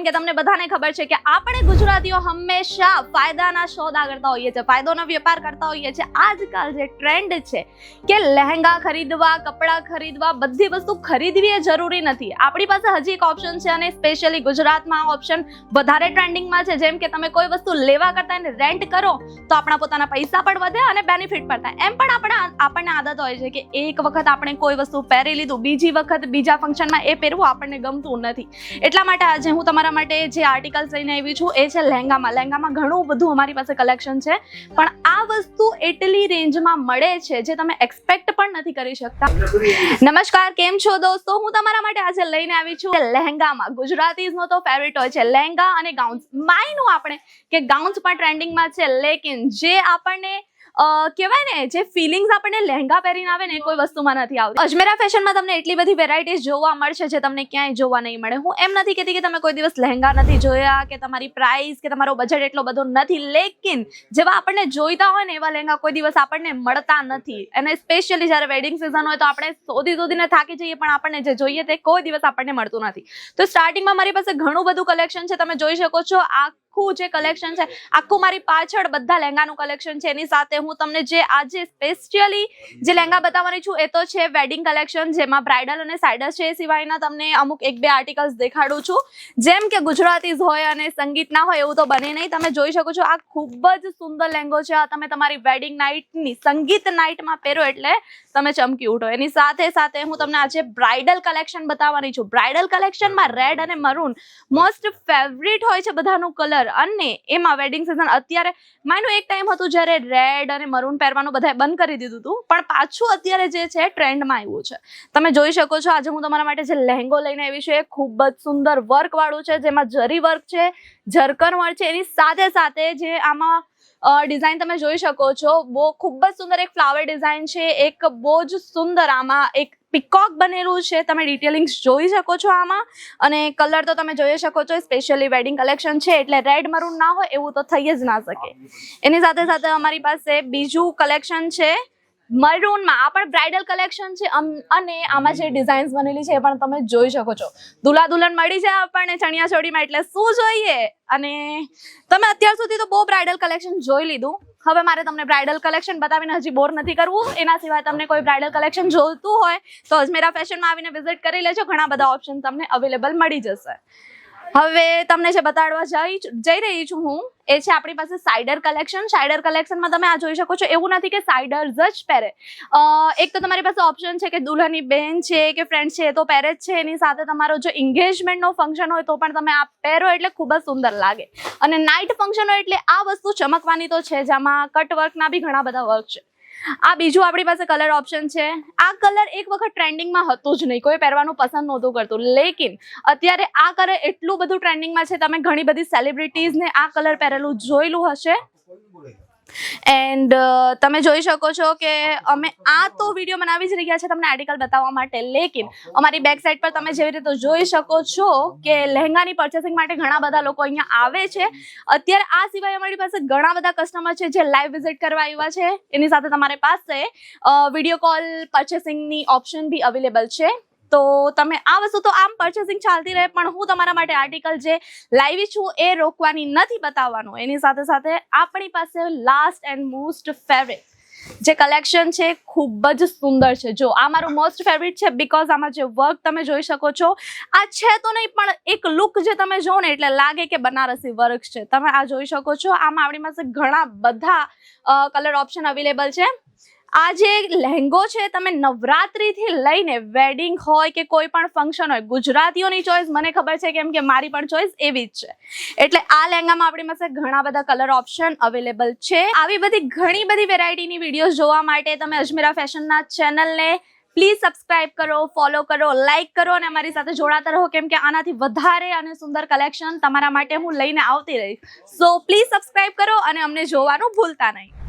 કેમ કે તમને બધાને ખબર છે કે આપણે ગુજરાતીઓ હંમેશા ફાયદાના સોદા કરતા હોઈએ છીએ, ફાયદોનો વેપાર કરતા હોઈએ છીએ. આજકાલ જે ટ્રેન્ડ છે કે લહેંગા ખરીદવા, કપડાં ખરીદવા, બધી વસ્તુ ખરીદવી એ જરૂરી નથી. આપણી પાસે હજી એક ઓપ્શન છે અને સ્પેશિયલી ગુજરાતમાં આ ઓપ્શન વધારે ટ્રેન્ડિંગમાં છે. જેમ કે તમે કોઈ વસ્તુ લેવા કરતા એને રેન્ટ કરો, તો આપણા પોતાના પૈસા પણ વધે અને બેનિફિટ પણ થાય. એમ પણ આપણે આપણને આદત હોય છે કે એક વખત આપણે કોઈ વસ્તુ પહેરી લીધું, બીજી વખત બીજા ફંક્શનમાં એ પહેરવું આપણને ગમતું નથી. એટલા માટે આજે હું તમારા માટે જે આર્ટિકલ્સ લઈને આવી છું એ છે લહેંગામાં. લહેંગામાં ઘણું બધું અમારી પાસે કલેક્શન છે, પણ આ વસ્તુ એટલી રેન્જમાં મળે છે જે તમે એક્સપેક્ટ પણ નથી કરી શકતા. નમસ્કાર, કેમ છો દોસ્તો? હું તમારા માટે આજે લઈને આવી છું લહેંગામાં ગુજરાતીઝનો તો ફેવરિટ હોય છે. લહેંગા અને ગાઉન્સ માયનું આપણે કે ગાઉન્સ પણ ટ્રેન્ડિંગમાં છે, લેકિન જે આપણને કહેવાય ને, જે ફિલિંગ્સ આપણને લહેંગા પહેરીને આવે ને કોઈ વસ્તુમાં નથી આવતી. અજમેરા ફેશનમાં તમને એટલી બધી વેરાયટીઝ જોવા મળશે જે તમને ક્યાંય જોવા નહીં મળે. હું એમ નથી કહેતી કે તમે કોઈ દિવસ લહેંગા નથી જોયા, કે તમારી પ્રાઇસ કે તમારો બજેટ એટલો બધો નથી, લેકિન જેવા આપણને જોઈતા હોય ને, એવા લહેંગા કોઈ દિવસ આપણને મળતા નથી. અને સ્પેશિયલી જ્યારે વેડિંગ સિઝન હોય, તો આપણે શોધી શોધીને થાકી જઈએ, પણ આપણને જે જોઈએ તે કોઈ દિવસ આપણને મળતું નથી. તો સ્ટાર્ટિંગમાં મારી પાસે ઘણું બધું કલેક્શન છે, તમે જોઈ શકો છો. આખું જે કલેક્શન છે, આખું મારી પાછળ બધા લહેંગાનું કલેક્શન છે. એની સાથે હું તમને જે આજે સ્પેશિયલી જે લહેંગા બતાવવાની છું, એ તો છે વેડિંગ કલેક્શન જેમાં બ્રાઇડલ અને સાઇડર છે એ સિવાયના તમને અમુક એક બે આર્ટિકલ્સ દેખાડું છું. જેમ કે ગુજરાતીઝ હોય અને સંગીત ના હોય એવું તો બને નહીં. તમે જોઈ શકો છો આ ખૂબ જ સુંદર લહેંગો છે. આ તમે તમારી વેડિંગ નાઇટની સંગીત નાઇટમાં પહેરો એટલે તમે ચમકી ઉઠો. એની સાથે સાથે હું તમને આજે બ્રાઇડલ કલેક્શન બતાવવાની છું. બ્રાઇડલ કલેક્શનમાં રેડ અને મરૂન મોસ્ટ ફેવરિટ હોય છે બધાનું કલર અને એમાં વેડિંગ સિઝન અત્યારે માનું એક ટાઈમ હતું જ્યારે રેડ અને મરૂન પહેરવાનું બધાએ બંધ કરી દીધું હતું. પણ પાછું અત્યારે જે છે ટ્રેન્ડમાં આવ્યું છે. તમે જોઈ શકો છો, આજે હું તમારા માટે જે લહેંગો લઈને આવી છું, એ ખૂબ જ સુંદર વર્કવાળું છે, જેમાં જરી વર્ક છે ઝરકન વર્ક છે, એની સાથે સાથે જે આમાં ડિઝાઇન તમે જોઈ શકો છો, બહુ ખૂબ જ સુંદર એક ફ્લાવર ડિઝાઇન છે, એક બહુ જ સુંદર આમાં એક પિકોક બનેલું છે. તમે ડિટેલિંગ્સ જોઈ શકો છો આમાં. અને કલર તો તમે જોઈ શકો છો સ્પેશિયલી વેડિંગ કલેક્શન છે, એટલે રેડ મરૂન ના હોય એવું તો થઈ જ ના શકે. એની સાથે સાથે અમારી પાસે બીજું કલેક્શન છે મરૂનમાં આ પણ બ્રાઇડલ કલેક્શન છે અને આમાં જે ડિઝાઇન્સ બનેલી છે એ પણ તમે જોઈ શકો છો. દુલ્હા દુલન મળી જાય આપણને ચણિયા ચોળીમાં એટલે શું જોઈએ? અને તમે અત્યાર સુધી તો બહુ બ્રાઇડલ કલેક્શન જોઈ લીધું. હવે મારે તમને બ્રાઇડલ કલેક્શન બતાવીને હજી બોર નથી કરવું. એના સિવાય તમને કોઈ બ્રાઇડલ કલેક્શન જોઈતું હોય તો અજમેરા ફેશનમાં આવીને વિઝિટ કરી લેજો. ઘણા બધા ઓપ્શન તમને અવેલેબલ મળી જશે. હવે તમને જે બતાડવા જઈ જઈ રહી છું હું, એ છે આપણી પાસે સાઇડર કલેક્શન સાઇડર કલેક્શનમાં તમે આ જોઈ શકો છો. એવું નથી કે સાઇડર્સ જ પહેરે. એક તો તમારી પાસે ઓપ્શન છે કે દુલ્હનની બહેન છે, કે ફ્રેન્ડ છે, એ તો પહેરે જ છે. એની સાથે તમારો જો એન્ગેજમેન્ટનો ફંક્શન હોય તો પણ તમે આ પહેરો એટલે ખૂબ જ સુંદર લાગે. અને નાઇટ ફંક્શન હોય એટલે આ વસ્તુ ચમકવાની તો છે જેમાં કટ વર્કના બી ઘણા બધા વર્ક છે. આ બીજું આપણી પાસે કલર ઓપ્શન છે. આ કલર એક વખત ટ્રેન્ડિંગમાં હતું જ નહીં. કોઈ પહેરવાનું પસંદ નહોતું કરતું. લેકિન અત્યારે આ કલર એટલું બધું ટ્રેન્ડિંગમાં છે, તમે ઘણી બધી સેલિબ્રિટીઝને આ કલર પહેરેલું જોયેલું હશે. એન્ડ તમે જોઈ શકો છો કે અમે આ તો વીડિયો બનાવી જ રહ્યા છે તમને આર્ટિકલ બતાવવા માટે, લેકિન અમારી બેક સાઈડ પર તમે જેવી રીતે જોઈ શકો છો કે લહેંગાની પર્ચેસિંગ માટે ઘણા બધા લોકો અહીંયા આવે છે. અત્યારે આ સિવાય અમારી પાસે ઘણા બધા કસ્ટમર છે જે લાઈવ વિઝિટ કરવા આવ્યા છે. એની સાથે તમારી પાસે વીડિયો કોલ પર્ચેસિંગની ઓપ્શન બી અવેલેબલ છે. તો તમે આ વસ્તુ તો આમ પર્ચેસિંગ ચાલતી રહે, પણ હું તમારા માટે આર્ટિકલ જે લાવી છું એ રોકવાની નથી બતાવવાનું. એની સાથે સાથે આપણી પાસે લાસ્ટ એન્ડ મોસ્ટ ફેવરેટ જે કલેક્શન છે ખૂબ જ સુંદર છે. જો, આ મારું મોસ્ટ ફેવરિટ છે બીકોઝ આમાં જે વર્ક તમે જોઈ શકો છો, આ છે તો નહીં, પણ એક લુક જે તમે જો ને એટલે લાગે કે બનારસી વર્ક છે. તમે આ જોઈ શકો છો, આમાં આપણી પાસે ઘણા બધા કલર ઓપ્શન અવેલેબલ છે. આ જે લહેંગો છે, તમે નવરાત્રીથી લઈને વેડિંગ હોય કે કોઈ પણ ફંક્શન હોય, ગુજરાતીઓની ચોઈસ મને ખબર છે કેમ કે મારી પણ ચોઈસ એવી જ છે. એટલે આ લહેંગામાં આપણી પાસે ઘણા બધા કલર ઓપ્શન અવેલેબલ છે. આવી બધી ઘણી બધી વેરાયટીની વિડીયોઝ જોવા માટે તમે અજમેરા ફેશનના ચેનલને પ્લીઝ સબસ્ક્રાઇબ કરો ફોલો કરો લાઇક કરો અને અમારી સાથે જોડાતા રહો કેમ કે આનાથી વધારે અને સુંદર કલેક્શન તમારા માટે હું લઈને આવતી રહીશ. સો પ્લીઝ સબસ્ક્રાઇબ કરો અને અમને જોવાનું ભૂલતા નહીં.